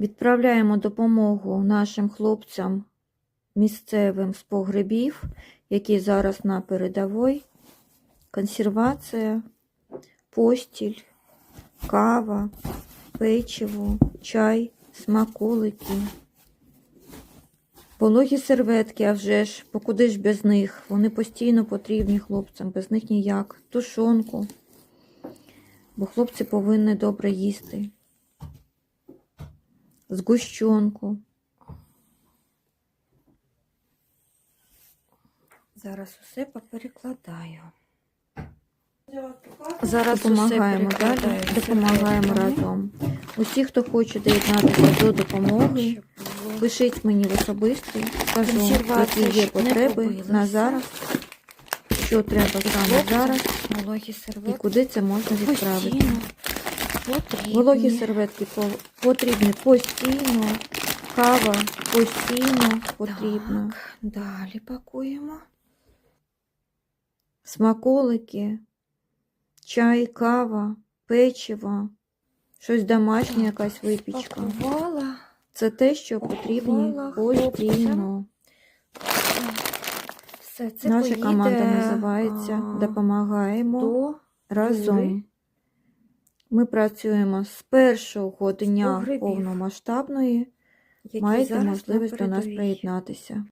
Відправляємо допомогу нашим хлопцям місцевим з погребів, які зараз на передовій. Консервація, постіль, кава, печиво, чай, смаколики. Вологі серветки, а вже ж, бо куди ж без них? Вони постійно потрібні хлопцям, без них ніяк. Тушонку, бо хлопці повинні добре їсти. Згущенку. Зараз усе поперекладаю. Зараз Допомагаємо далі, допомагаємо разом. Усі, хто хоче доєднатися до допомоги, пишіть мені в особисті, скажу, які є потреби на зараз, що треба саме зараз і куди це можна відправити. Потрібні. Вологі серветки потрібні постійно, кава постійно потрібна. Так, далі пакуємо. Смаколики, чай, кава, печиво, щось домашнє, якась випічка. Пакувала. Це те, що потрібно постійно. Все, це Наша поїде, команда називається Допомагаємо до разом. Ми працюємо з першого дня повномасштабної. Маєте можливість до нас приєднатися.